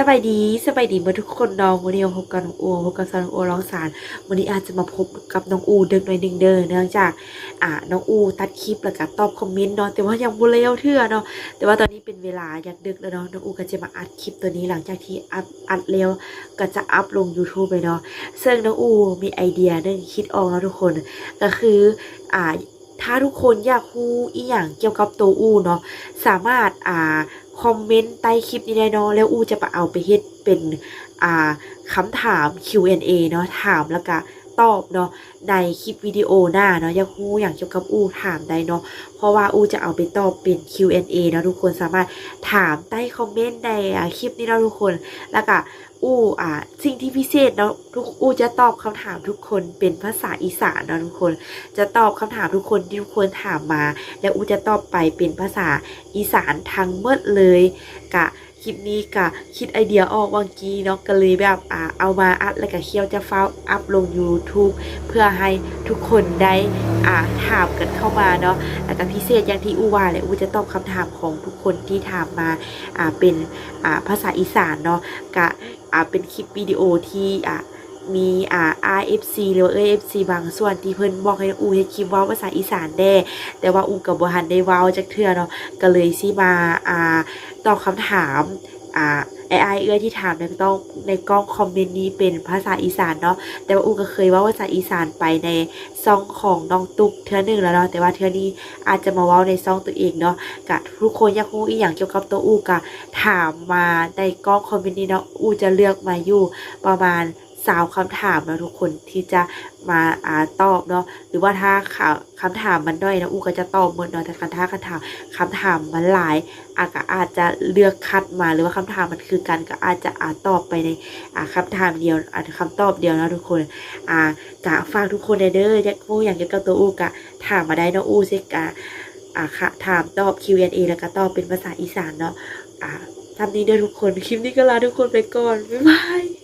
สบายดีสบายดีเมื่อทุกคนน้องวันนี้พบกับน้องอูพบกับซาน้องอูร้องสารวันนี้อาจจะมาพบกับน้องอูเด็กหน่อยหนึ่งเด้อเนื่องจากอ่าน้องอูตัดคลิปแล้วก็ตอบคอมเมนต์เนาะแต่ว่ายังบ่เร็วเทื่อเนาะแต่ว่าตอนนี้เป็นเวลาอยากดึกแล้วเนาะน้องอูก็จะมาอัดคลิปตัวนี้หลังจากที่อัดอัดแล้วก็จะอัพลง YouTube ไปเนาะซึ่งน้องอูมีไอเดียหนึงคิดออกแล้วทุกคนก็คืออ่าถ้าทุกคนอยากรู้อีหยังเกี่ยวกับตัวอูเนาะสามารถอ่า คอมเมนต์ใต้คลิปนี้ได้เนาะแล้วอูจะไปเอาไปเฮ็ดเป็นอ่าคำถาม Q&A เนาะถามแล้วก็ตอบเนาะในคลิปวิดีโอหน้าเนาะอยากรู้อย่างเกี่ยวกับอูถามได้เนาะเพราะว่าอูจะเอาไปตอบเป็น Q&A เนาะทุกคนสามารถถามใต้คอมเมนต์ในคลิปนี้เนาะทุกคนแล้วก็ อูอ่าสิ่งที่พิเศษเนาะทุกอูจะตอบคำถามทุกคนเป็นภาษาอีสานเนาะทุกคน จะตอบคำถามทุกคนที่ทุกคนถามมา แล้วอูจะตอบไปเป็นภาษาอีสานทั้งหมดเลยกะ ลิปนี้กะคิดไอเดียออกวังกี้เนาะก็เลยแบบอ่าเอามาอัดแล้วก็เคี่ยวจะเฝ้าอัพลง YouTube เพื่อให้ทุกคนได้อ่าถามกันเข้ามาเนาะแล้วก็พิเศษอย่างที่อูว่าเลยอูจะตอบคำถามของทุกคนที่ถามมาอ่าเป็นอ่าภาษาอีสานเนาะกะอ่าเป็นคลิปวิดีโอที่อ่า มีอ่า RFC หรือว่า AFC บางส่วนที่เพิ่นบอกให้อูเฮ็ดคลิปว้าภาษาอีสานแด้แต่ว่าอูกับบ่ทันได้เว้าจักเทื่อเนาะก็เลยสิมาอ่าตอบคำถามอ่าไอไอเอื้อที่ถามในต้องในกล้องคอมเมนต์นี้เป็นภาษาอีสานเนาะแต่ว่าอูก็เคยว่าภาษาอีสานไปในซองของน้องตุ๊กเทือหนึ่งแล้วเนาะแต่ว่าเทือนี้อาจจะมาว้าในซองตัวเองเนาะกะทุกคนอยากรู้อีกอย่างเกี่ยวกับตัวอูกะถามมาในกล้องคอมเมนต์นี้เนาะอูจะเลือกมาอยู่ประมาณ สาวคำถามนะทุกคนที่จะมาอ่าตอบเนาะหรือว่าถ้าข่าวคำถามมันด้อยนะอูก็จะตอบหมดเนาะแต่คันถ้าคำถามคำถามมันหลายอาก็อาจจะเลือกคัดมาหรือว่าคำถามมันคือกันก็อาจจะอาตอบไปในอ่าคำถามเดียวอาจจะคำตอบเดียวนะทุกคนอ่ากะฝากทุกคนในเด้ออยากรู้อย่างเกี่ยวกับตัวอูกะถามมาได้เนาะอูซิกะอ่าค่ะถามตอบ Q&A แล้วก็ตอบเป็นภาษาอีสานเนาะอ่าทำนี้เด้อทุกคนคลิปนี้ก็ลาทุกคนไปก่อนบ๊ายบาย